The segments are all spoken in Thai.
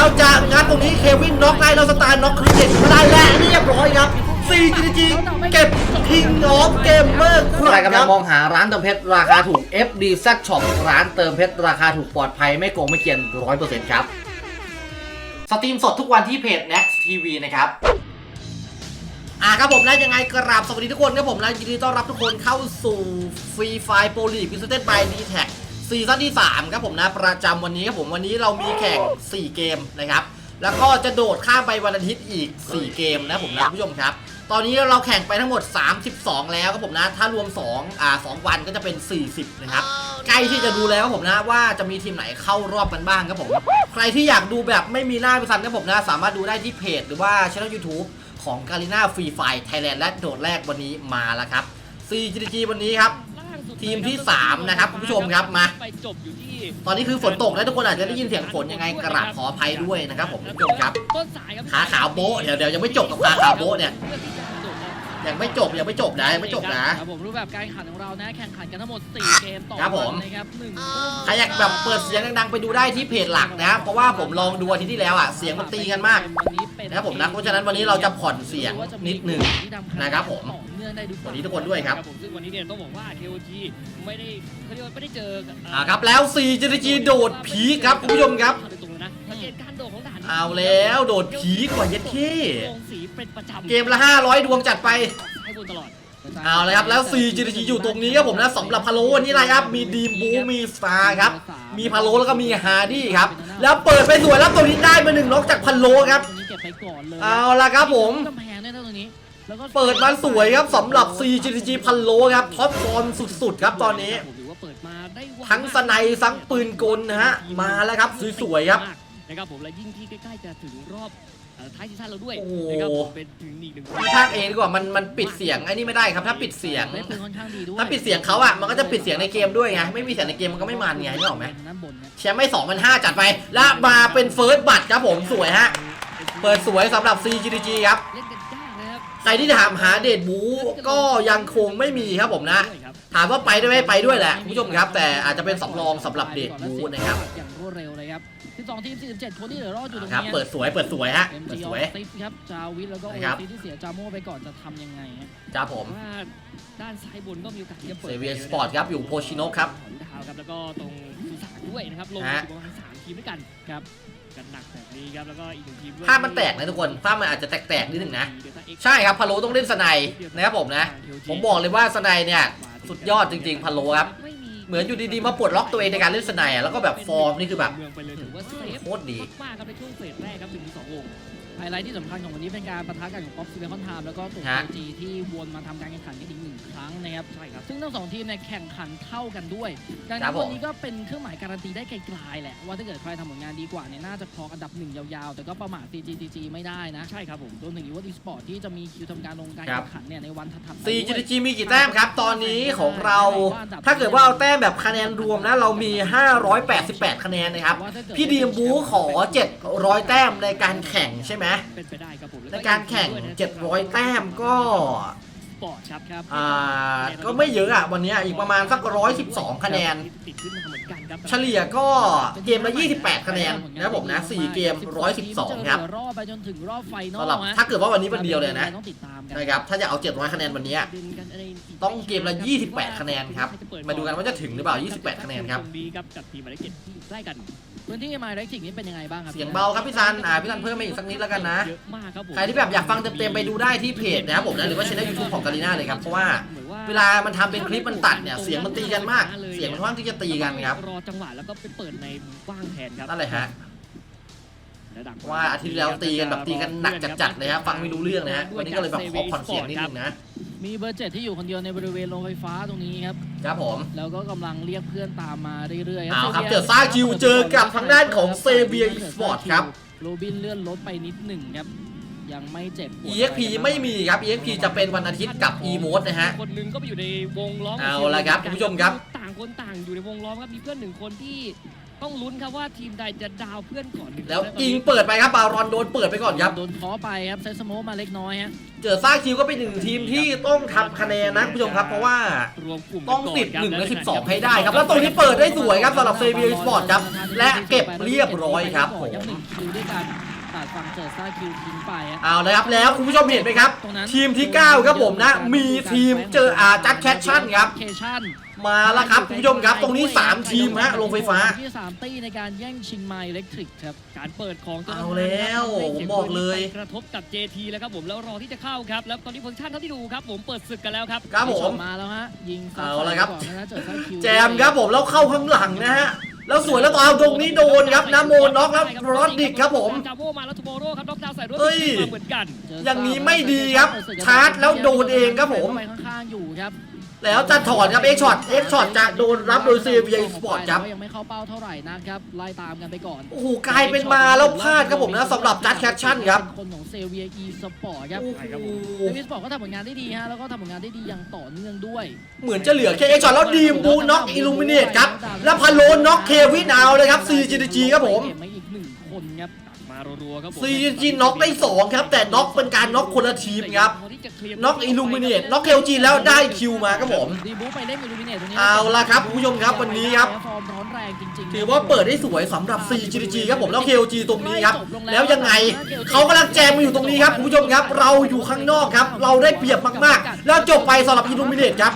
แล้วจะงัดตรงนี้เควินน็อกได้แล้วสตาร์น็อกคริเด็ดได้และเรียบร้อยครับ 4GG เก็บ King of Gamer ใครกำลังมองหาร้านเติมเพชรราคาถูก FD Z Shop ร้านเติมเพชรราคาถูกปลอดภัยไม่โกงไม่เกียน100%ครับ สตรีมสดทุกวันที่เพจ Next TV นะครับอ่าครับผมนะยังไงกราบสวัสดีทุกคนครับผมนะยินดีต้อนรับทุกคนเข้าสู่ฟรีไฟโปรลีพิเศษบายดีแท็ก ซีซั่นที่ 3 ครับผมนะ ประจำวันนี้ครับผมวันนี้เรามีแข่ง 4 เกมนะครับ แล้วก็จะโดดข้ามไปวันอาทิตย์อีก 4 เกมนะผมนะคุณผู้ชมครับ ตอนนี้เราแข่งไปทั้งหมด 32 แล้วครับผมนะ ถ้ารวม2อ่า2วันก็จะเป็น 40 นะครับ ใกล้ที่จะดูแล้วครับผมนะว่าจะมีทีมไหนเข้ารอบกันบ้างครับผม ใครที่อยากดูแบบไม่มีหน้าพิซันครับผมนะ สามารถดูได้ที่เพจหรือว่าช่อง YouTube ของกาลิน่าฟรีไฟไทยแลนด์และโดดแรกวันนี้มาแล้วครับ CGG วันนี้ครับ ทีมที่สามนะครับคุณผู้ชมครับมา ไปจบอยู่ที่ตอนนี้คือฝนตกแล้วทุกคนอาจจะได้ยินเสียงฝนยังไงกราบขออภัยด้วยนะครับผมคุณผู้ชมครับต้นสายครับขาขาวโบ๊ะเดี๋ยวเดี๋ยวยังไม่จบกับขาขาวโบ๊ะเนี่ย ยังไม่จบยังไม่จบนะยังไม่จบนะ ครับผมรูปแบบการแข่งขันของเรานะ แข่งขันกันทั้งหมด 4 เกมต่อครับผมวันนะครับหนึ่งทุ่ม ใครอยากแบบเปิดเสียงดังๆไปดูได้ที่เพจหลักนะเพราะว่าผมลองดูอาทิตย์ที่แล้วอะ เสียงมันตีกันมากวันนี้เป็นนะครับผมนะเพราะฉะนั้นวันนี้เราจะผ่อนเสียงนิดนึงนะครับผมต่อเนื่องได้ดูสวัสดีทุกคนด้วยครับ ผมซึ่งวันนี้เนี่ยต้องบอกว่า KOG ไม่ได้เขาเรียกว่าไม่ได้เจอกับอ่าครับแล้ว CGG โดดผีครับคุณผู้ชมครับ โดยตรงเลยนะสังเกตการโดดของด่านนี้เอาแล้วโดดผีกว่าเย็ดเท่วงสีเป็นประจำเกมละ 500 ดวงจัดไปให้บนตลอดเอาเลยครับแล้ว CGG อยู่ตรงนี้ครับผมนะสำหรับพาโลวันนี้ไรครับมีดีมบูมีสตาร์ครับมีพาโลแล้วก็มีฮาร์ดี้ครับแล้วเปิดไปสวยแล้วตัวนี้ได้มาหนึ่งน็อกจากพาโลครับตรงนี้เก็บไปก่อนเลยเอาละครับผมกำแพงด้วยนะตรงนี้แล้วก็เปิดมาสวยครับสำหรับ CGG พันโลครับท็อปฟอร์มสุดๆครับตอนนี้ ทั้งสไนด์ทั้งปืนกลนะฮะมาแล้วครับสวยๆครับนะครับผมและยิ่งที่ใกล้ๆจะถึงรอบเอ่อท้ายซีซั่นเราด้วยโอ้โหนะครับผมเป็นถึงอีกหนึ่งภาคเองดีกว่ามันมันปิดเสียงไอ้นี่ไม่ได้ครับถ้าปิดเสียงได้ปืนค่อนข้างดีด้วยถ้าปิดเสียงเขาอะมันก็จะปิดเสียงในเกมด้วยไงไม่มีเสียงในเกมมันก็ไม่มันไงนึกออกไหมด้านบนนะแชมป์ไม่สองมันห้าจัดไป แล้วมาเป็นเฟิร์สบัตรครับผมสวยฮะเปิดสวยสำหรับ CGG ครับเล่นกันยากนะครับใครที่ถามหาเดทบูก็ยังคงไม่มีครับผมนะด้วยครับ ถามว่าไปได้ไหมไปด้วยแหละคุณผู้ชมครับ แต่อาจจะเป็นสำรองสำหรับเดทบูนะครับอย่างรวดเร็วเลยครับ12ทีม47คนที่เหลือรอดอยู่ตรงครับนี้เปิดสวยเปิดสวยฮะเอ็มเปิดจีสอวอยฟซิครับจาวิทแล้วก็โอนะครับซีที่เสียจาโม่ไปก่อนจะทำยังไงฮะจ้าผมว่าด้านซ้ายบนก็มีโอกาสที่จะเปิดเซเวียสปอร์ตครับอยู่โพชิโนะครับถอนดาวครับแล้วก็ตรงสุสานด้วยนะครับลงฮะอยู่ประมาณสามทีมด้วยกันครับกันหนักแบบนี้ครับแล้วก็อีกหนึ่งทีมด้วยภาพมันแตกนะทุกคนภาพมันอาจจะแตกๆนิดนึงนะ ใช่ครับพะโลต้องเล่นสไนด์นะครับผมนะ ผมบอกเลยว่าสไนด์เนี่ย สุดยอดจริงๆพะโลครับไม่มีเหมือนอยู่ดีๆมาปลดล็อกตัวเองในการเล่นสไนด์อะแล้วก็แบบฟอร์มนี่คือแบบเมืองไปเลยถือว่าเซฟโคตรดีมากครับในช่วงเฟสแรกครับถึงสองวง ไฮไลท์ที่สำคัญของวันนี้เป็นการปะทะกันของป๊อปซีเบคอนไทม์แล้วก็ตัวฮะจีที่วนมาทำการแข่งขันกันอีกหนึ่งครั้งนะครับใช่ครับซึ่งทั้งสองทีมเนี่ยแข่งขันเท่ากันด้วย ดังนั้นวันนี้ก็เป็นเครื่องหมายการันตีได้ไกลๆแหละ ว่าถ้าเกิดใครทำผลงานดีกว่าเนี่ยน่าจะครองอันดับหนึ่งยาวๆ แต่ก็ประมาท CGG ไม่ได้นะใช่ครับผมรวมถึงอีวอตีสปอร์ตที่จะมีคิวทำการลงการแข่งขันเนี่ยในวันถัดๆไปด้วย CGG มีกี่แต้มครับ ตอนนี้ของเรา ถ้าเกิดว่าเอาแต้มแบบคะแนนรวมนะ เรามี 588 คะแนนนะครับ พี่ดีมบูขอ 700 แต้มในการแข่งใช่ไหมเป็นไปได้ครับผมในการแข่ง 700 แต้มก็สปอร์ตครับครับอ่าก็ไม่เยอะอะวันนี้อีกประมาณสัก 112 คะแนนติดขึ้นมาเหมือนกันครับเฉลี่ยก็เกมละ 28 คะแนนนะครับผมนะ 4 เกม 112 ครับรอบไปจนถึงรอบไฟนอลสำหรับฮะถ้าเกิดว่าวันนี้วันเดียวเลยนะต้องติดตามกันนะครับถ้าจะเอา 700 คะแนนวันนี้ต้องเกมละ 28 คะแนนครับ มาดูกันว่าจะถึงหรือเปล่า 28 คะแนนครับ ตงนี้ครับกับทีมหมายเลขเจ็ดที่อยู่ใกล้กันพื้นที่มาเล็กทิกนี้เป็นยังไงบ้างครับเสียงเบาครับพี่ซันอ่าพี่ซันเพิ่มมาอีกสักนิดแล้วกันนะเยอะมากครับผมใครที่แบบอยากฟังเต็มๆไปดูได้ที่เพจนะครับผมนะหรือว่าช่องยูทูบของกาลิน่าเลยครับเพราะว่าเวลามันทำเป็นคลิปมันตัดเนี่ยเสียงมันตีกันมาก เสียงมันค่อนข้างที่จะตีกันครับรอจังหวะแล้วก็ไปเปิดในมุมกว้างแทนครับนั่นแหละฮะและดังว่าอาทิตย์ที่แล้วตีกันแบบตีกันหนักจัดๆเลยครับฟังไม่รู้เรื่องนะฮะวันนี้ก็เลยแบบขอผ่อนเสียงนิดนึงนะ มีเบอร์เจ็ดที่อยู่คนเดียวในบริเวณโรงไฟฟ้าตรงนี้ครับ ครับผม แล้วก็กำลังเรียกเพื่อนตามมาเรื่อยๆเอาครับซเจอซ่าคิวเจอกับทางด้านของเซเบียสปอร์ตครับ โรบินเลื่อนรถไปนิดหนึ่งครับ ยังไม่เจ็บปวด EXP ไม่มีครับ EXP จะเป็นวันอาทิตย์กับ e m o d e นะฮะ คนหนึงก็ไปอยู่ในวงล้อมเอาละครับคุณผู้ชมครับ ต่างคนต่างอยู่ในวงล้อมครับ มีเพื่อนหนึ่งคนที่ ต้องลุ้นครับว่าทีมใดจะดาวเพื่อนก่อนหนึ่งแล้วคนนะยิงเปิดไปครับบารอนโดนเปิดไปก่อนครับ โดนเคอไปครับเซตสโมกมาเล็กน้อยฮะเจอซ่าคิวก็เป็นหนึ่งทีมที่ต้องทำคะแนนนะคุณผู้ชมครับ เพราะว่ารวมกลุ่มต้องก่นติดครับหนึ่งในแล้วสิบสองให้ได้ครับ แล้วตรงนี้เปิดได้สวยครับสำหรับเซเบียสปอร์ตครับ และเก็บเรียบร้อยครับผมยังหนึ่งคิวด้วยกัน ตัดฝั่งเจอซ่าคิวทิ้งไปฮะเอาเลยครับแล้วคุณผู้ชมเห็นไหมครับ ตรงนั้นทีมที่ 9 ครับผมนะ มีทีมเจออาจัดแคชชั่นครับ เคชั่นมาแล้วครับคุณผู้ชมครับ ตรงนี้ 3 ทีมฮะลงไฟฟ้า ที่สามตีในการแย่งชิงไมล์อิเล็กทริกครับการเปิดของตัวเอาแล้วผมบอกเลย กระทบกับ JT แล้วครับผมแล้วรอที่จะเข้าครับแล้วตอนนี้โพซิชั่นเท่าที่ดูครับผมเปิดศึกกันแล้วครับครับผม มาแล้วฮะยิงเอาละครับ ก่อนนะเจอซ่าคิว แจมครับผมแล้วเข้าข้างหลังนะฮะ แล้วสวยแล้วต่อเอาตรงนี้โดนครับนะโมน็อกแล้วรอดดิกครับผมจาโวมาแล้วทูโบโร่ครับน็อกดาวน์ใส่ด้วยเฮ้ยมาเหมือนกันเจออย่างนี้ไม่ดีครับชาร์จแล้วโดนเองครับผมไปข้างๆอยู่ครับ แล้วจะถอนครับเอ็กช็อตเอ็กช็อตจะโดนรับโดยเซเบียสปอร์ตครับยังไม่เข้าเป้าเท่าไหร่นะครับไล่ตามกันไปก่อนโอ้โหกลายเป็นมาแล้วพลาดครับผมนะสำหรับจัดแคชชั่นครับเป็นคนของเซเวียอีสปอร์ตครับโอ้โหเซเวียสปอร์ตก็ทำผลงานได้ดีฮะแล้วก็ทำผลงานได้ดีอย่างต่อเนื่องด้วย เหมือนจะเหลือแค่เอ็กช็อตแล้วดีมบูน็อกอิลูมิเนตครับแล้วพาโลน็อกเควินเอาเลยครับ CGG ครับผมเก็บมาอีกหนึ่งคนครับมา รัวๆครับผม CGG น็อกได้2ครับ แต่น็อกเป็นการน็อกคนละทีมครับน็อกอิลูมิเนตน็อกเคลจีแล้วได้คิวมาครับผมดีบูไปเล่นอิลูมิเนตตรงนี้เอาละครับคุณผู้ชมครับวันนี้ครับฟอร์มร้อนแรงจริงๆถือว่าเปิดได้สวยสำหรับ CGG ครับผมแล้ว KOG ตรงนี้ครับแล้วยังไงเขากำลังแจมมาอยู่ตรงนี้ครับคุณผู้ชมครับ เราอยู่ข้างนอกครับ เราได้เปรียบมากๆ แล้วจบไปสำหรับ Illuminate ครับ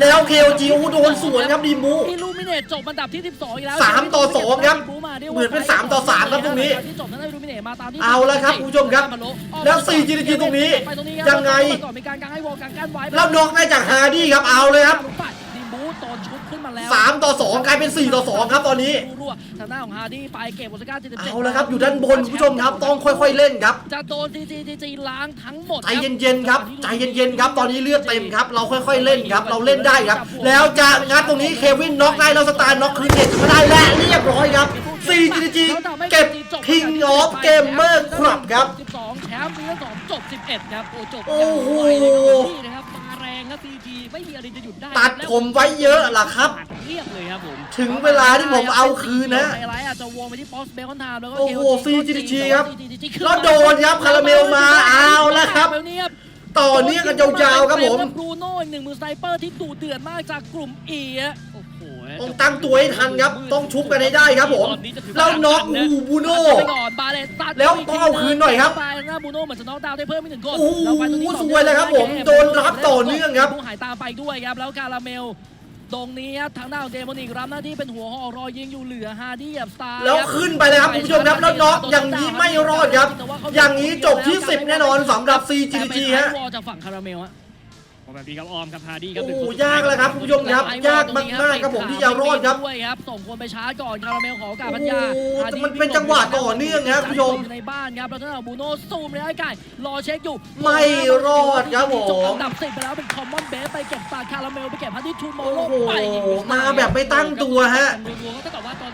แล้ว KOG โอ้โหโดนสวนครับดีมูอิลูมิเนตจบอันดับที่ 12อีกแล้วสามต่อสองครับดีบูมาได้ เหมือนเป็นสามต่อสามครับตรงนี้ที่จบนั้นอิลูมิเนตมาตามที่เอาละครับคุณผู้ชมครับแล้ว CGG ตรงนี้ไปตรงนี้ครับยังไงก่อนมีการกางให้วอลกางกั้นไว้แล้วน็อกได้จากฮาร์ดี้ครับเอาเลยครับ ดีบูตอนชุดขึ้นมาแล้ว3ต่อ2กลายเป็น4ต่อ2ครับตอนนี้รัวๆทางหน้าของฮาร์ดี้ไปเก็บโอซาก้า77เอาละครับอยู่ด้านบนคุณผู้ชมครับต้องค่อย ๆเล่นครับจะโดนจีจีจีจีล้างทั้งหมดใจเย็นๆครับใจเย็นๆครับตอนนี้เลือดเต็มครับเราค่อย ๆเล่นครับเราเล่นได้ครับ แล้วจะงัดตรงนี้เควินน็อกได้แล้วสตาร์น็อกคืนเน็ตมาได้และเรียบร้อยครับ CGG เก็บ King of Gamer ครับครับ12แชมป์ปีที่สองจบ 11 ครับ โอ้จบโอ้โหนี่นะครับมาแรงครับ CG ไม่มีอะไรจะหยุดได้ตัดผมไว้เยอะล่ะครับตัดเรียบเลยครับผมถึงเวลาที่ผมเอาคืนนะไฮไลท์อาจจะวงไปที่ป๊อสเบคอนไทม์แล้วก็โอ้โห KOG CGG ครับ CGG ขึ้นแล้วโดนครับคาราเมลมาเอาแล้วครับเนี้ยต่อเนื่องกันยาวๆครับผมบรูโน่อีกหนึ่งมือสไนเปอร์ที่ดุเดือดมากจากกลุ่ม E อะโอ้โห ต้องตั้งตัวให้ทันครับ ต้องชุบกันให้ได้ครับผม แล้วน็อกอูบูโน่ไปก่อนบาเลสตัดแล้วต้องเอาคืนหน่อยครับไปหน้าบูโน่เหมือนจะน็อกดาวน์ได้เพิ่มอีกหนึ่งคนโอ้โหแล้วไปตรงนี้ต่อสวยเลยครับผม โดนรับต่อเนื่องครับบูหายตามไปด้วยครับ แล้วคาราเมลตรงนี้ครับทางด้านของเดมอนิกรับหน้าที่เป็นหัวหอกรอยิงอยู่เหลือฮาร์ดี้กับสตาร์แล้วขึ้นไปเลยครับคุณผู้ชมครับแล้วน็อกอย่างนี้ไม่รอดครับ อย่างนี้จบที่ 10 แน่นอนสำหรับ CGG ฮะวอลจากฝั่งคาราเมลฮะโอ้ แบบนี้ครับออมครับฮาร์ดี้ครับโอ้โหยากแล้วครับคุณผู้ชมครับยากมากๆครับผมที่จะรอดครับด้วยครับส่งคนไปชาร์จก่อนคาราเมลขอโอกาสพัทยาโอ้โหฮาร์ดี้มันเป็นจังหวะต่อเนื่องครับคุณผู้ชมอยู่ในบ้านครับแล้วทางด้านของบูโน่ซูมระยะไกลรอเช็คอยู่ไม่รอดครับผมจบอันดับสิบไปแล้วเป็นคอมมอนเบสไปเก็บตาคาราเมลไปเก็บฮันดี้ทูโมโลโอ้โหไปอีกหนึ่งมาแบบไม่ตั้งตัวฮะรัวๆก็เท่ากับว่าตอนนี้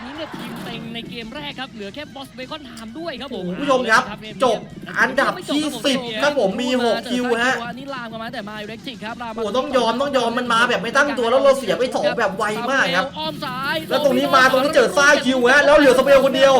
เนี่ยทีมเต็งในเกมแรกครับ เหลือแค่บอสเบคอนไทม์ด้วยครับผมคุณผู้ชมครับ จบอันดับที่ 10 ครับผมมี 6 คิวฮะอันนี้ลามกันมาแต่มาอิเล็กทริกครับลามโอ้โหต้องยอมต้องยอมมันมาแบบไม่ตั้งตัวแล้วเราเสียไปสองแบบไวมากครับอ้อมซ้ายแล้วตรงนี้มาตรงนี้เจอซ่าคิวฮะแล้วเหลือสเปลคนเดียว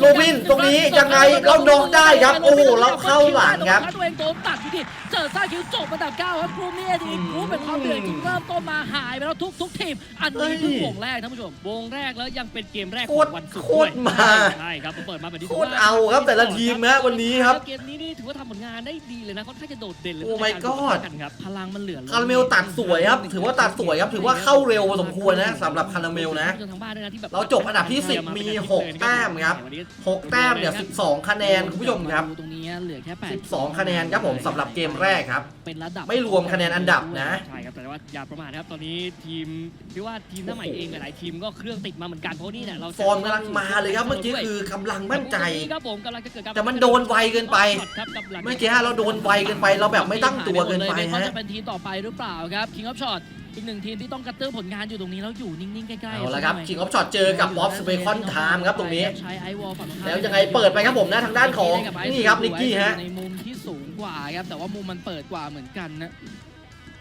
โรบินตรงนี้ยังไงเราน็อกได้ครับ โอ้โหเราเข้าหลังครับตัวเองโดนตัดอยู่ดิเจอซ่าคิวจบอันดับ9ครับกลุ่มนี้ดีกรุ๊ปเป็นความเดือดจริงเริ่มต้นมาหายไปแล้วทุกทุกทีมอันนี้เพิ่งวงแรกท่านผู้ชมวงแรกแล้วยังเป็นเกมแรกโคขอตรงวันศุกร์โคด้วยตรมา ใช่ครับผมเปิดมาแบบนี้โคตรเอาครับแต่ละทีมฮะวันนี้ครับ เกมนี้นี่ถือว่าทำผลงานได้ดีเลยนะค่อนข้างจะโดดเด่นเลยโอ้ my ในาร god กันครับพลังมันเหลือคาราเมลตัดสวยครับถือว่าตัดสวยครับถือว่าเข้าเร็วพอสมควรนะสำหรับคาราเมลนะจทางบ้านด้วยนะที่แบบเราจบอันดับที่ 10 มีหกแต้มครับ 6 แต้มเนี่ย 12 คะแนนคุณผู้ชมครับ ตรงนี้เหลือแค่8 12 คะแนนครับผมสำหรับเกมแรกครับ เป็นระดับไม่รวมคะแนนอันดับนะใช่ครับแต่ว่าอย่าประมาทนะครับตอนนี้ทีมพี่ว่าทีมหน้าใหม่เองหลายๆทีมก็เครื่องติดมาเหมือนกันเพราะนี่เนี่ยเราฟอร์มกำลังมาเลยครับเมื่อกี้คือกำลังมั่นใจครับผมกำลังจะเกิดการแต่มันโดนไวเกินไปครับกับหลังเมื่อกี้เราโดนไวเกินไป เราแบบไม่ตั้งตัวเกินไปเขาฮะจะเป็นทีมต่อไปหรือเปล่าครับ King of Shot อีกหนึ่งทีมที่ต้องกระตุ้นผลงานอยู่ตรงนี้แล้วอยู่นิ่งๆใกล้ๆเอาละครับ King of Shot เจอกับ Bob Spacon Time ครับตรงนี้ใช้ไอวอลฝั่งตรงข้ามแล้วยังไงเปิดไปครับผมนะทางด้านของนี่ครับนิกกี้ฮะในมุมที่สูงกว่าครับแต่ว่ามุมมันเปิดกว่าเหมือนกันนะ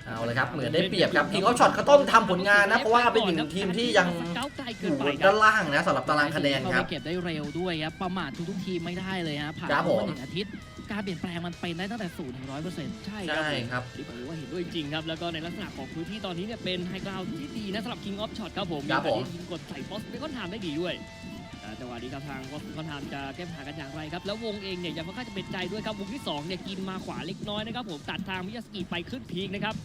เอาเลยครับเหมือนได้เปรียบครับ King of Shot เขาต้องทำผลงานนะ เพราะว่าเป็นหนึ่งทีมที่ยังสเกาต์ไกลอเกินยู่ไปครัด้าบนล่างนะสำหรับตารางคะแนนครับเข้าไปเก็บได้เร็วด้วยครับประมาททุกๆทีมไม่ได้เลยฮะผ่านครับมาผมหนึ่งอาทิตย์การเปลี่ยนแปลงมันเป็นได้ตั้งแต่ศูนย์ถึงร้อยเปอร์เซ็นต์ใช่ใช่ครับนี่ผมว่าเห็นด้วยจริงครับ แล้วก็ในลักษณะของพื้นที่ตอนนี้เนี่ยเป็นไฮกราวด์ที่ดีนะสำหรับ King of Shot ครับผมครับผมโอกาสที่ยิงกดใส่ Post เบคอนไทม์ได้ดีด้วยอ่าจังหวะนี้ครับทาง Post เบคอนไทม์จะแก้ปัญหากันอย่างไรครับ แล้ววงเองเนี่ยยังค่อนข้างจะเป็นใจด้วยครับวงที่สองเนี่ยกินมาขวาเล็กน้อยนะครับผมตัดทางมิยาสกิไปขึ้นพีคนะครับ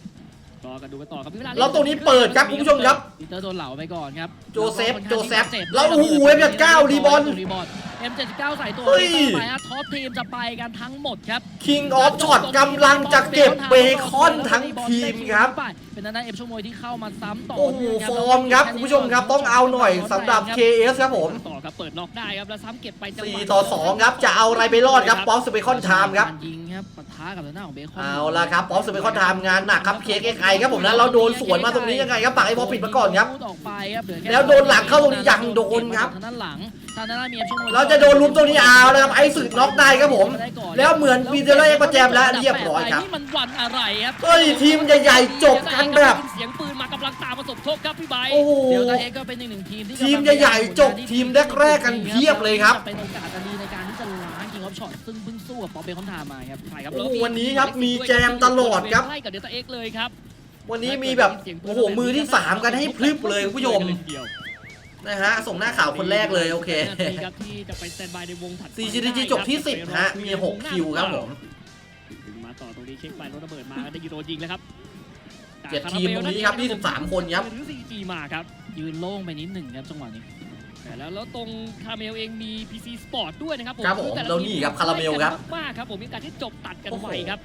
ก็กันดูกันต่อครับมีเวลาแล้วตรงนี้เปิดครับคุณผู้ชมครับปีเตอร์โดนเหลาไปก่อนครับโจเซฟค่อนข้างโจเซฟที่จะจ็บแล้วโอ้โห M79 รีบอลรีบอล M79 ใส่ตัวเฮ้ยปีเตอร์ไปฮะท็อปทีมจะไปกันทั้งหมดครับ King of Shot กำลังจะเก็บเบคอนทั้งทีมครับเป็นทางด้านเอฟชั่วโมงที่เข้ามาซ้ำต่อโอ้โหเนื่งฟอร์มครับคุณผู้ชมครับต้องเอาหน่อยสำหรับ KS ครับผมต่อครับเปิดน็อกได้ครับแล้วซ้ำเก็บไปจังหวะ4ต่อ2ครับจะเอาอะไรไปรอดครับป๊อปสเปคอนไทม์ครับกา ยิงครับปะทะกับทางด้านของเบคอนเอาละครับป๊อปสเปคอนไทม์งานหนักครับเคกไอครับผมนะเราโดนสวนมาตรงนี้ยังไงครับปักไอ้บอลปิดมาก่อนครับออกไปครับเหลือค่แล้วโดนหลังเข้าตรงนี้ยังโดนครับทางด้านหลังทางด้านมีเอฟชั่วโมงเราจะโดนลุมตรงนี้เอาแล้วครับไอ้สึกน็อกได้ครับผม แล้วเหมือนปีเตอร์เล่ประแจมแล้วเรียบร้อยครับนี่มันวันอะไรครับเฮ้ยทีมใหญ่ๆจบกันแบบเสียงปืนมากำลังตามมาสมทบครับพี่ไบร์ทโอ้โหเดี๋ยวตาเอ็กก็เป็นอีกหนึ่งทีมที่ทีมใหญ่ๆจบทีมแรกๆกันเพียบเลยครับเป็นโอกาสอันดีในการที่จะล้างคิง ออฟช็อตซึ่งเพิ่งสู้กับป๊อปเบคอนไทม์มาครับใช่ครับโอ้แล้วโหวันนี้ครับมีแจมตลอดครับ ใกล้กับเดลต้าเอ็กเลยครับวันนี้มีแบบโอ้โหมือที่สามกันให้พลึบเลยคุณผู้ชมเดียวนะฮะส่งหน้าข่าวคนแรกเลยโอเคนาทีครับที่จะไปสแตนบายในวงถัดไป CGG จบที่ 10ฮะมี 6 คิวครับผมถึงมาต่อตรงนี้เช็คไปรถระเบิดมาก็ได้ยูโรยิงแล้วครับเจ็ดทีมตรงนี้ครับ 23 คนครับหรือ 4G มาครับยืนโล่งไปนิดหนึ่งครับจังหวะนี้แต่ แล้วแล้วตรงคาราเมลเองมี PC Sport ด้วยนะครับผมครับผมซึ่งแต่ะแล้วนี่ครับคาราเมลครับ มากๆครับผมมีโอกาสที่จบตัดกันโอ้โหไวครับ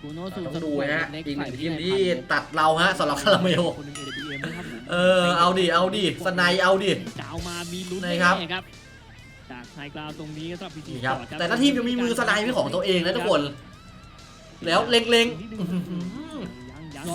กูโนสูต้องดูนะฮะอีกหนึ่งทีมที่ตัดเราฮะสำหรับคาราเมลคนหนึง AWM นะครับผมเออเอาดิเอาดิสไนด์เอาดิ จะเอามามีลุ้นไหนแน่ครับๆครับจากไฮกราวตรงนี้สำหรับ PC นี่ครับ Sport ครับแต่ละทีมยังมีมือสไนด์เป็นของตัวเองนะทุกคน แล้วเล็งๆอื้อหือยังยัง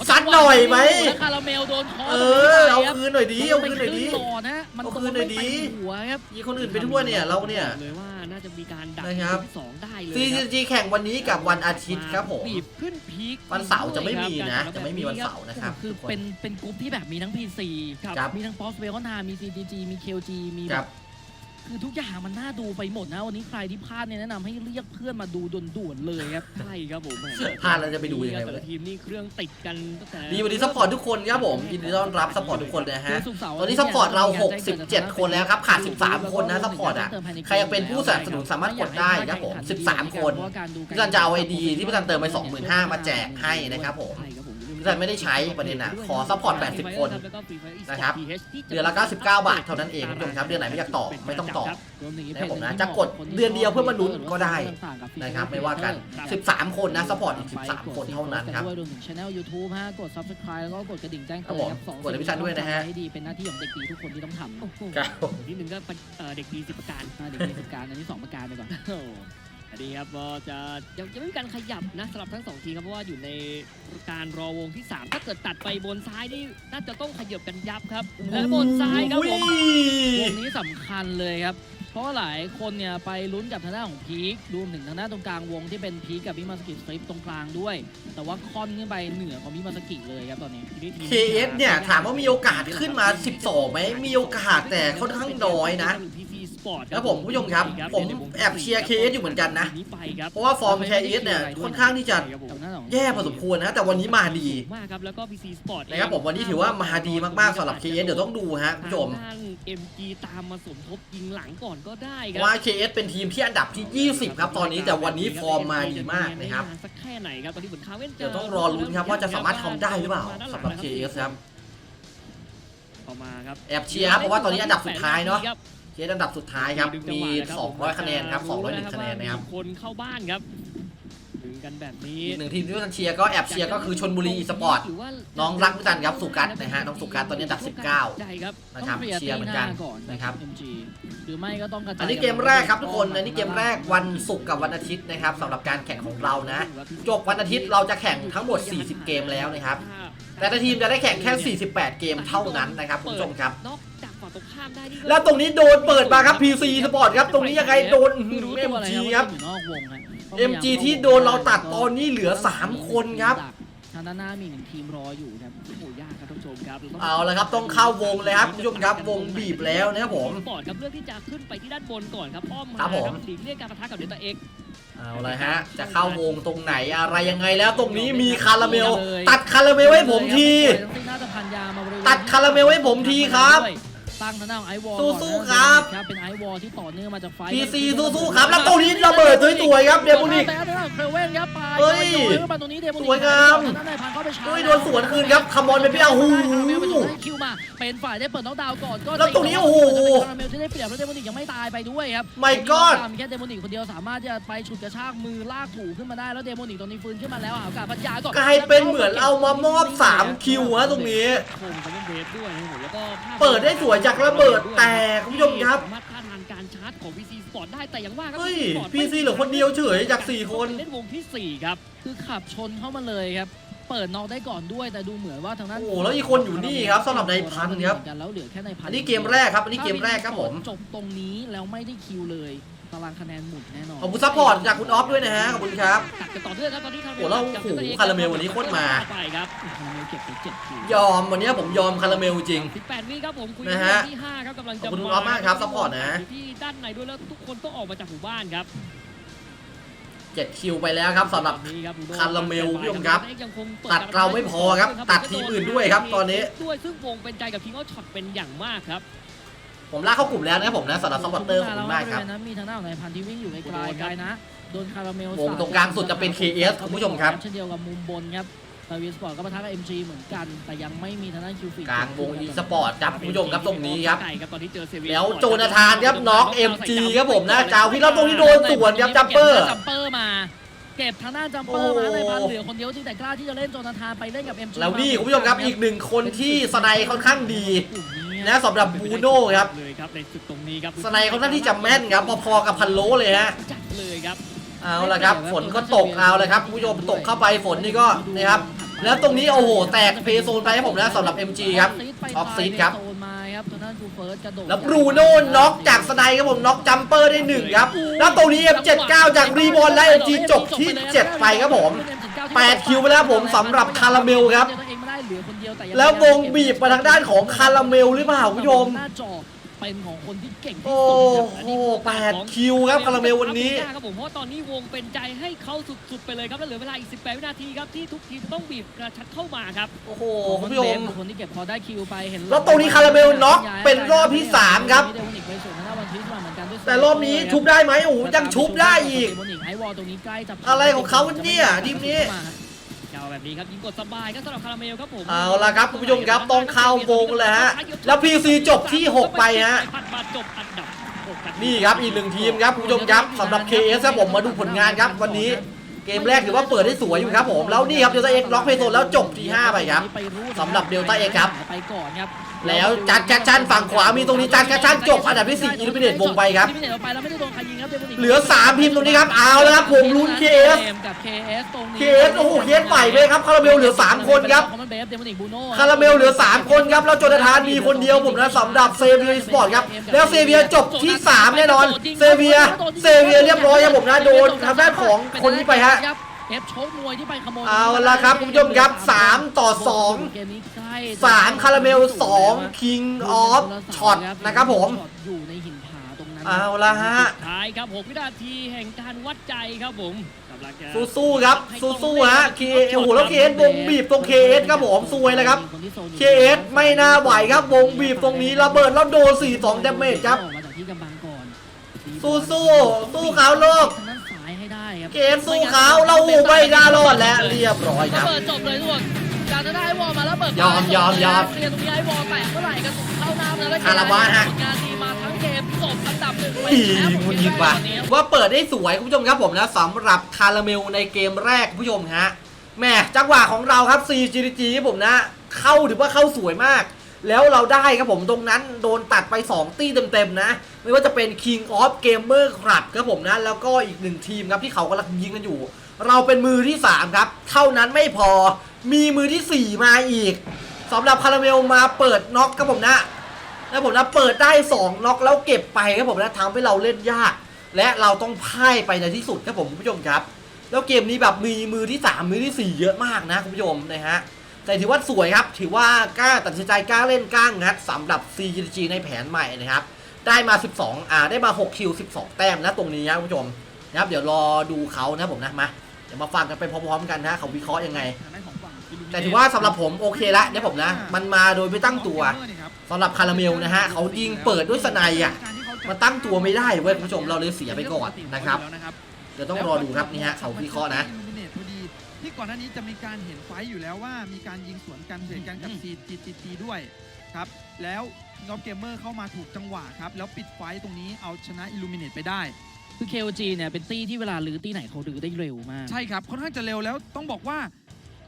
ซัดหน่อยไหม แล้วคาราเมลโดนคอเออ เอาคืนหน่อยดิเอาคืนหน่อยดิไปขึ้ก่อนนะ มันเอาคืนหน่อยดิ โไปหัวครับยีคนอื่นไปทั่วเนี่ยเราเนี่ย เลยว่าน่าจะมีการดักนะครับที่สองได้เลย CGG แข่งวันนี้กับวันอาทิตย์ครับผม บีบขึ้นพีควันเสาร์จะไม่มีนะครับจะไม่มีวันเสาร์นะครับคือเป็นเป็นกลุ่มที่แบบมีทั้ง PC ครับ มีทั้ง p o s t เ e คอนทามี CGG มี KLG มีคแบรับบ คือทุกอย่างมันน่าดูไปหมดนะ วันนี้ใครที่พลาดเนี่ยแนะนำให้เรียกเพื่อนมาดูด่วนๆเลยครับ ใช่ครับผมพลาดแล้วจะไปดูยังไงแต่วะละทีมนี่เครื่องติดกันตั้งแต่ ดีวันนี้ซัพพอร์ตทุกคนครับผมยินดีต้อนรับซัพพอร์ตทุกคนเลยฮะคือศุกร์เสาร์ตอนนี้ซัพพอร์ตเรา 67 คนแล้วครับ ขาด 13 คนนะซัพพอร์ตอะ ใครยังเป็นผู้สนับสนุนสามารถกดได้ครับผม 13 คน พี่ซันจะเอาไอดีที่พี่ซันเติมไป 25,000 มาแจกให้นะครับผม ใช่ครับผมพี่ซันไม่ได้ใช้ประเด็นอะ ขอซัพพอร์ต 80 คนนะครับ เดือนละ 99 บาทเท่านั้นเองคุณผู้ชมครับเดือนไหนไม่อยากต่อไม่ต้องต่อนะครับผมนะจะกดเดือนเดียวเพื่อมาลุ้นก็ได้นะครับไม่ว่ากัน 13 คนนะซัพพอร์ตอีก 13 คนเท่านั้นครับด้วยรวมถึงช่อง YouTube ฮะกด Subscribe แล้วก็กดกระดิ่งแจ้งครัเตืบอนผมครับสองกดให้พี่ซันด้วยนะฮะให้ดีเป็นหน้าที่ของเด็กดีทุกคนที่ต้องทำโอ้โหครับนิดนึงก็เป็นเอ่อเด็กดีสิบประการอ่าเด็กมีประการอันนี้สองประการไปก่อน โอ้โหอันนี้ครับก็จะยังยังไม่มีการขยับนะสำหรับทั้งสองทีมครับเพราะว่าอยู่ในการรอวงที่ 3 ถ้าเกิดตัดไปบนซ้ายนี่น่าจะต้องขยับกันยับครับ และบนซ้ายครับผมวงนี้สำคัญเลยครับ เพราะว่าหลายคนเนี่ยไปลุ้นกับทางด้านของพีครวมถึงทางด้านตรงกลางวงที่เป็นพีคกับมิมาสกิสตริปตรงกลางด้วย แต่ว่าค่อนขึ้นไปเหนือกว่ามิมาสกิเลยครับตอนนี้ KS เนี่ยถามว่ามีโอกาสขึ้นมา 12ไหมมีโอกาสแต่ค่อนข้างน้อยนะ ครับผมผู้ชมครับ ผมแอบเชียร์ KS อยู่เหมือนกันนะ เพราะว่าฟอร์ม KS เนี่ยค่อนข้างที่จะกับทางด้านของแย่พอสมควรนะ แต่วันนี้มาดีมากครับแล้วก็ PC Sport นะครับผมวันนี้ถือว่ามาดีมากๆสำหรับ KS เดี๋ยวต้องดูฮะคุณผู้ชมทางด้าน MG ตามมาสมทบยิงหลังก่อนก็ได้คเพรัราะว่า KS เป็นทีมที่อันดับที่ 20 ครับตอนนี้แต่วันนี้ฟอร์มมาดีมากนะครับสักแค่ไหนครับตอนนี้เหมือนคาเว่นเดี๋ยวต้องรอลุ้นครับว่าจะสามารถทำได้หรือเปล่าสำหรับ KS ครับเข้ามาครับแอบเชียร์ครับเพราะว่าตอนนี้อันดับสุดท้ายเนาะ KS อันดับสุดท้ายครับ มี 200 คะแนนครับ 201 คะแนนนะครับมีคนเข้าบ้านครับดึงกันแบบนี้อีกหนึ่งทีมที่ท่านเชียร์ก็แอบเชียร์ก็คือชนบุรีอีสปอร์ตหว่าน้องรักเหมือนกันครับสุกัสนะฮะ น้องสุกัสตอนนี้อันดับ 19ใช่ครับนะครับต้องเชียร์เหมือนกันตีหก่อนนะครับ MG หรือไม่ก็ต้องกระจายอันนี้เกมแรกครับทุกคน อันนี้เกมแรกวันศุกร์กับวันอาทิตย์นะครับสำหรับการแข่งของเรานะ จบวันอาทิตย์เราจะแข่งทั้งหมด 40 เกมแล้วนะครับ แต่ละทีมจะได้แข่งแค่ 48 เกมเท่านั้นนะครับคุณผู้ชมครับนอกจากฝั่ง ตรงข้ามได้นี่ก็แล้วตรงนี้โดนเปิดมาครับ PC Sport ครับ ตรงนี้ยังไงโดนไม่รู้ตัวอะไร MG คครัรับบอยู่นอกวงครับ MG ที่โดนเราตัดตอนนี้เหลือ 3 คนครับ ทางด้านหน้ามีหนึ่งทีมรออยู่ครับโอ้โหยากครับท่านผู้ชมครับรต้งเอาละครับต้องเข้าวงเลยครับคุณผู้ชมครับวงบีบแล้วนะครับผมสปอร์ตครับเลือกที่จะขึ้นไปที่ด้านบนก่อนครับอ้อมมาครับผม หลีกเลี่ยงการปะทะกับเดลต้าเอ็กเอาละฮะ จะเข้าวงตรงไหนอะไรยังไงแล้วตรงนี้มีคาราเมล ตัดคาราเมลให้ผมทีน่าจะพันยามาบริเวณตัดคาราเมลให้ผมทีครับ ตั้งทางด้านของไอวอลสู้ๆก่อนครับ เป็นไอวอลที่ต่อเนื่องมาจากไฟพีซีสู้ๆครับ แล้วตรงนี้ระเบิดสวยๆครับเดมอนิกแต่ทางด้านของเคลเว่นครับไปเฮ้ยโนมาตรงนี้เดมอนิกสวยงามทางด้านในพันเข้าไปชาร์จด้วยโดนสวนคืนครับคามอนเป็นพี่อาหู คาราเมลไปจบได้คิวมาเป็นฝ่ายได้เปิดน็อกดาวน์ก่อนก็แล้วตรงนี้โอ้โหคาราเมลที่ได้เปรียบแล้วเดมอนิกยังไม่ตายไปด้วยครับ My God มีแค่เดมอนิกคนเดียวสามารถที่จะไปฉุดกระชากมือลากถูขึ้นมาได้แล้วเดมอนิกตอนนี้ฟื้นขึ้นมาแล้วหาโอกาสพัทยาก่อนกลายเป็นเหมือนเอามามอบ3คิวฮะตรงนี้โคงจะเป็นเบฟด้วยนะครับผมแล้วก็ภาพเปิดได้สวยจากระเบิดแต่คุณผู้ชมครับสามารถคาดทางการชาร์จของ VC Sport ได้แต่อย่างว่าครัเฮ้ย Sport พีซีเหลือคนเดียวเฉยจาก 4 คนเล่นวงที่สี่ครับ คือขับชนเข้ามาเลยครับ เปิดน็อกได้ก่อนด้วยแต่ดูเหมือนว่าทางนั้นโอ้โหแล้วอีกคนอยู่นี่ครับสำหรับในพันครับกันแล้วเหลือแค่ในพันอันนี้เกมแรกครับอันนี้เกมแรกครับผมจบตรงนี้แล้วไม่ได้คิวเลยตารางคะแนนหมุนแน่นอนขอบคุณซัพพอร์ตจากคุณออฟด้วยนะฮะขอบคุณครับตัดกันต่อเนื่องครับตอนนี้คาราเมลโอ้แล้วกับโอ้โหเจ้คาราเมลวันนี้โคตรมาไปครับคาราเมลเก็บไปเจ็ดคิวยอมวันนี้ผมยอมคาราเมลจริง18วิครับผมคุยนะฮะที่5ครับกำลังขจะอบคุณคุณอ๊อฟมากครับซัพพอร์ตนะยู่ที่ด้านในด้วยแล้วทุกคนต้องออกมาจากหมู่บ้านครับ 7คิวไปแล้วครับสำหรับนี่ครับคาราเมลพี่ผู้ชมครับยังงปิตัดเราไม่พอครับ ตัดทีมอื่นด้วยครับตอนนี้ด้วยซึ่งวงเป็นใจกับคิงเอาช็อตเป็นอย่างมากครับผมลากเข้ากลุ่มแล้วนะครับผมนะสำหรับซัพพอร์ตเตอร์ขอบคุณมากครับบริเวณนั้นมีทางด้านของนายพันธุ์ที่วิ่งอยู่ไกลๆไกลนะโดนคาราเมลวงตรงกลางสุดจะเป็น KS คุณผู้ชมครับเช่นเดียวกับมุมบนครับ ตาวีสปอร์ตก็ปะทะกับ MG เหมือนกัน แต่ยังไม่มีทางด้านคิวฟิกลางวงอีสปอร์ตครับคุณผู้ชมครับตรงนี้ครับไก่ครับตอนนี้เจอเซเวียแล้วโจนาธานครับน็อก MG ครับผมนะจาวพี่แล้วตรงนี้โดนสวนครับจัมเปอร์จัมเปอร์มาเก็บทางด้านจัมเปอร์โอ้มาในพันเหลือคนเดียวที่แต่กล้าที่จะเล่นโจนาธานไปเล่นกับ MG แล้วนี่คุณผู้ชมครับอีกหนึ่งคนที่สไนค่อนข้างดีกลุ่มนี้นะสำหรับบูโน่ครับเลยครับในจุดตรงนี้ครับสไนค่อนข้างที่จะแม่นครับพอๆกับพันโลเลยฮะจัดเลยครับเอาละครับฝนก็ตกเอาเลยครับคุณผู้ชมตกเข้าไปฝนนี่ก็นะครับ แล้วตรงนี้โอ้โหแตกเพย์โซนไปให้ผมนะสำหรับ MG ครับออกซีดครับโซนมาครับทางด้านคูเฟิร์สกระโดดแล้วบรูโน่น็อกจากสไนครับผมน็อกจัมเปอร์ได้หนึ่งครับ แล้วตรงนี้ F79 จากรีบอลและ MG จบที่ 7 ไปครับผม 8 คิวไปแล้วผมสำหรับคาราเมลครับตัวเองไม่ได้เหลือคนเดียวแต่ยังแล้ววงบีบมาทางด้านของคาราเมลหรือเปล่าคุณผู้ชมหน้าจอ เป็นของคนที่เก่งที่โอ้สุดครับโหแปดคิวครับคาราเมลวันนี้ครับผมเพราะตอนนี้วงเป็นใจให้เขาสุดๆไปเลยครับแล้วเหลือเวลาอีก 18 วินาทีครับที่ทุกทีมต้องบีบกระชัดเข้ามาครับ โอ้โหคุณผู้ชม คนที่เก็บพอได้คิวไปเห็นแล้วตรงนี้คาราเมลน็อกเป็นรอบที่สามครับเดวนิกไปสู่ทางด้านวันพีชมาเหมือนกันด้วยแต่รอบนี้ชุบได้ไหมโอ้โหยังชุบได้อีกเดวนิกไอวอลตรงนี้ใกล้จะอะไรของเขาเนี่ยทีมนี้ ยาวแบบนี้ครับยิงกดสบายครับสำหรับคาราเมลครับผมเอาละครับคุณผู้ชมครับต้องเข้าวงเลยฮะแล้ว PC จบที่หกไปฮะพัดมาจบอันดับหกครับนี่ครับอีกหนึ่งทีมครับคุณผู้ชมครับสำหรับ KS ครับผมมาดูผลงานครับวันนี้เกมแรกถือว่าเปิดได้สวยอยู่ครับผมแล้วนี่ครับเดลต้าเอ็กล็อกเพโซนแล้วจบที่5ไปครับสำหรับ Delta X ครับไปก่อนครับ แล้วจัดแคชชั่นฝั่งขวามีตรงนี้จัดแคชชั่นจบอันดับที่4อิลิมิเนตวงไปครับอิลิมิเนตออกไปแล้วไม่ได้โดนใครยิงครับ Demonic เหลือ3ทีมตรงนี้ครับเอาแล้วครับผมลุ้น KS กับ KS ตรงนี้ KS โอ้โห KS ใหม่เลยครับคาราเมลเหลือ3คนครับของมันเบฟ Demonic Bruno คาราเมลเหลือ3คนครับแล้วโจนาธานมีคนเดียวผมนะสำหรับเซเวียสปอร์ตครับแล้วเซเวียจบที่3แน่นอนเซเวียเซเวียเรียบร้อยครับผมนะโดนทางด้านของคนนี้ไปฮะ เอฟโชกมวยที่ไปขโมยเอาละครับคุณผู้ชมครับ 3 ต่อ 2 เกมนี้ใกล้3 คาราเมล 2 King of Shot นะครับผม อยู่ในหินผาตรงนั้นเอาละฮะ สุดท้ายครับ6วินาทีแห่งการวัดใจครับผมกำลังจะสู้ๆครับ สู้ๆฮะ K โอ้โหแล้ว KS วงบีบตรง KS ครับผมซวยเลยครับ KS ไม่น่าไหวครับวงบีบตรงนี้ระเบิดแล้วโดน4-2ดาเมจครับมาจากที่กำบังก่อน สู้ๆสู้เขาโลก ทางด้านซ้ายให้ได้ครับเกมสู้เขาเราไม่น่ารอดแล้วเรียบร้อยคระรับเบิดจบเลยทุกคนจากนั้นไอวอลมาแล้วเบิดยอมยอมยอมเคลียร์ตรงนี้ไอวอลแตกเมื่อไหร่กระสุนเข้าน้ำแล้วคาราวานฮะงานดีมาทั้งเกมจบอันดับหนึ่งไปอีแล้วงุนยิงว่ะว่าเปิดได้สวยคุณผู้ชมครับผมนะสำหรับคาราเมลในเกมแรกคุณผู้ชมฮะแหม่จังหวะของเราครับ CGG ผมนะ เข้าถือว่าเข้าสวยมาก แล้วเราได้ครับผมตรงนั้นโดนตัดไป 2 ตี้เต็มๆนะ ไม่ว่าจะเป็น King of Gamer Club ครับผมนะ แล้วก็อีกหนึ่งทีมครับที่เขากำลังยิงกันอยู่ เราเป็นมือที่ 3 ครับ เท่านั้นไม่พอมีมือทีสี่4 มาอีกสำหรับคาราเมลมาเปิดน็อกครับผมนะแล้วผมนะเปิดได้ 2 น็อกแล้วเก็บไปครับผมนะทำให้เราเล่นยาก และเราต้องพ่ายไปในที่สุดครับผมคุณผู้ชมครับ แล้วเกมนี้แบบมีมือที่ 3 มือทีสี่4 เยอะมากนะคุณผู้ชมนะฮะ แต่ถือว่าสวยครับ ถือว่ากล้าตัดสินใจกล้าเล่นกล้างัดสำหรับ CGG ในแผนใหม่นะครับ ได้มา 12 อ่า ได้มา 6 คิว 12 แต้มนะตรงนี้นะคุณผู้ชมนะครับ เดี๋ยวรอดูเขานะผมนะ มา เดี๋ยวมาฟังกันไปพร้อมๆกันนะเขาวิเคราะห์ยังไง แต่ถือว่าสำหรับผมโอเคละเนี่ยผมนะ มันมาโดยไม่ตั้งตัวสำหรับคาราเมลนะฮะเขายิงเปิดด้วยสไนด์อะการที่เขาจะมันตั้งตัวไม่ได้เว้ยคุณผู้ชมเราเลยเสียไปก่อนนะครับแล้วนะครับเดี๋ยวต้องรอดูครับนี่ฮะเขาวิเคราะห์นะ ที่ก่อนหน้านี้จะมีการเห็นไฟท์อยู่แล้วว่ามีการยิงสวนกันเสียกันกับอืม CGG ด้วยครับแล้วงอฟเกมเมอร์เข้ามาถูกจังหวะครับแล้วปิดไฟท์ตรงนี้เอาชนะ Illuminate ไปได้คือ KOG เนี่ยเป็นตี้ที่เวลาลื้อตี้ไหนเขาลื้อได้เร็วมาก ใช่ครับค่อนข้างจะเร็วแล้วต้องบอกว่า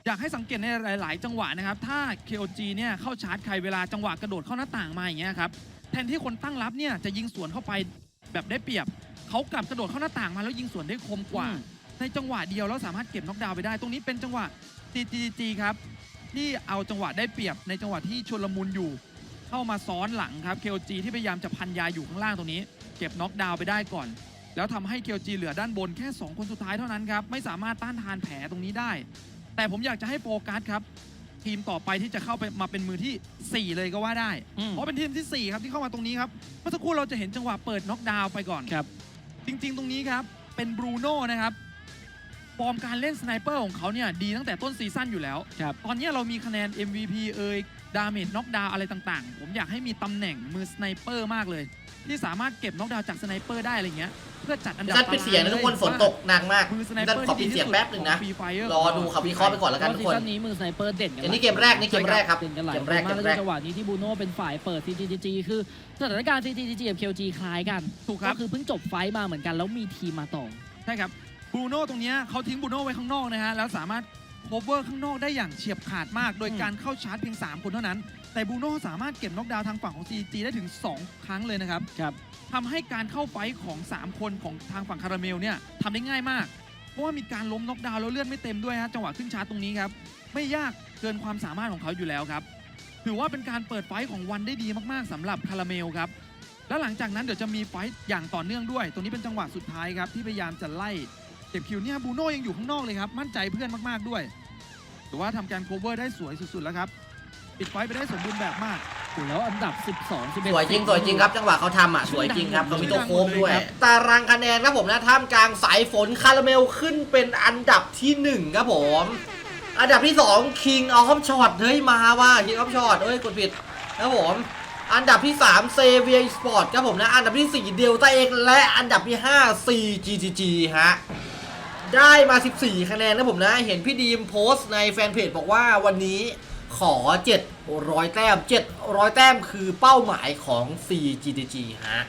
อยากให้สังเกตในหลาย ๆ จังหวะนะครับ ถ้า KOG เนี่ยเข้าชาร์จใครเวลาจังหวะกระโดดเข้าหน้าต่างมาอย่างเงี้ยครับแทนที่คนตั้งรับเนี่ยจะยิงสวนเข้าไปแบบได้เปรียบเขากลับกระโดดเข้าหน้าต่างมาแล้วยิงสวนได้คมกว่าอืม ในจังหวะเดียวแล้วสามารถเก็บน็อกดาวน์ไปได้ ตรงนี้เป็นจังหวะ GGG ครับที่เอาจังหวะได้เปรียบในจังหวะที่ชนลมุนอยู่ เข้ามาซ้อนหลังครับ KOG ที่พยายามจะพันยาอยู่ข้างล่างตรงนี้ เก็บน็อกดาวน์ไปได้ก่อน แล้วทำให้ KOG เหลือด้านบนแค่ 2 คนสุดท้ายเท่านั้นครับไม่สามารถต้านทานแผลตรงนี้ได้ แต่ผมอยากจะให้โฟกัสครับทีมต่อไปที่จะเข้าไปมาเป็นมือทีสี่4 เลยก็ว่าได้อืมเพราะเป็นทีมทีสี่ 4 ครับที่เข้ามาตรงนี้ครับเมื่อสักครู่เราจะเห็นจังหวะเปิดน็อกดาวน์ไปก่อนครับ จริง ๆ ตรงนี้ครับเป็นบรูโน่นะครับ ฟอร์มการเล่นสไนเปอร์ของเขาเนี่ยดีตั้งแต่ต้นซีซั่นอยู่แล้ว ครับ ตอนนี้เรามีคะแนน MVP เอ่ยดาเมจน็อกดาวอะไรต่างๆ ผมอยากให้มีตำแหน่งมือสไนเปอร์มากเลย ที่สามารถเก็บน็อกดาวจากสไนเปอร์ได้อะไรเงี้ย เพื่อจัดอันดับจัดปิดเสียงนะทุกคนฝนตกหนักมากมือสไนจัดเปอร์ขอที่ปิดีดเสียที่งสุดแป๊บหนึ่งนะของ Free Fire รอดูเขาวิเคราะห์ไปก่อนแล้วกันเพทุราะกซีคนซั่นนี้มือสไนเปอร์เด่นกันอันนี้เกมแรกนี่เกมแรกครับเด่นกันหลายเกมแรกคนมากเกมแล้วแรก จังหวะนี้ที่บูโน่เป็นฝ่ายเปิด CGG คือสถานการณ์ CGG กับ KOG คล้ายกันถูกครับ ก็คือเพิ่งจบไฟท์มาเหมือนกันแล้วมีทีมมาต่อ ใช่ครับ บรูโน่ตรงเนี้ยเขาทิ้งบรูโน่ไว้ข้างนอกนะฮะแล้วสามารถโคเวอร์ข้างนอกได้อย่างเฉียบขาดมาก โดยอืมการเข้าชาร์จเพียง 3 คนเท่านั้น แต่บรูโน่สามารถเก็บน็อกดาวน์ทางฝั่งของ CG ได้ถึง 2 ครั้งเลยนะครับครับ ทำให้การเข้าไฟท์ของ 3 คนของทางฝั่งคาราเมลเนี่ยทำได้ง่ายมาก เพราะว่ามีการล้มน็อกดาวน์แล้วเลื่อนไม่เต็มด้วยฮะจังหวะขึ้นชาร์จตรงนี้ครับ ไม่ยากเกินความสามารถของเขาอยู่แล้วครับ ถือว่าเป็นการเปิดไฟท์ของวันได้ดีมากๆสำหรับคาราเมลครับ แล้วหลังจากนั้นเดี๋ยวจะมีไฟท์อย่างต่อเนื่องด้วย ตรงนี้เป็นจังหวะสุดท้ายครับที่พยายามจะไล่ เก็บคิวเนี่ยบูโน่ยังอยู่ข้างนอกเลยครับ มั่นใจเพื่อนมากๆด้วยถือว่าทำการโคเวอร์ได้สวยสุดๆแล้วครับ ปิดไฟท์ไปได้สมบูรณ์แบบมากแล้วอันดับ 12 11 สวยจริงสวยจริงครับจังหวะเขาทำอะสวยจริงครับเขามีตัวโค้งด้วย ตารางคะแนนครับผมนะท่ามกลางสายฝนคาราเมลขึ้นเป็นอันดับที่หนึ่งครับผม อันดับที่สองคิงเอาคอมช็อตเฮ้ยมาว่าคิงเอาคอมช็อตเฮ้ยกดผิดครับผม อันดับที่3เซเวียสปอร์ตครับผมนะ อันดับที่ 4 เดลต้าเอกและอันดับที่ 5 CGG ฮะ ได้มา 14 คะแนนนะผมนะ เห็นพี่ดีมโพสต์ในแฟนเพจบอกว่าวันนี้ขอ 700 แต้ม 700 แต้มคือเป้าหมายของ CGG ฮะ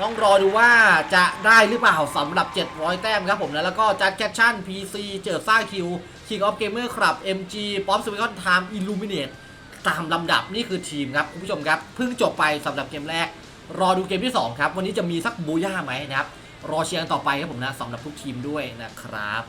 ต้องรอดูว่าจะได้หรือเปล่าสำหรับ 700 แต้มครับผมนะ แล้วก็จัดแคชชั่น PC เจอซ่าคิว King of Gamer ครับ MG ป๊อปสวิคอนไทม์ Illuminate ตามลำดับนี่คือทีมครับ คุณผู้ชมครับ เพิ่งจบไปสำหรับเกมแรก รอดูเกมที่ 2 ครับ วันนี้จะมีสักบูย่าไหมนะครับ รอเชียร์กันต่อไปครับผมนะสำหรับทุกทีมด้วยนะครับ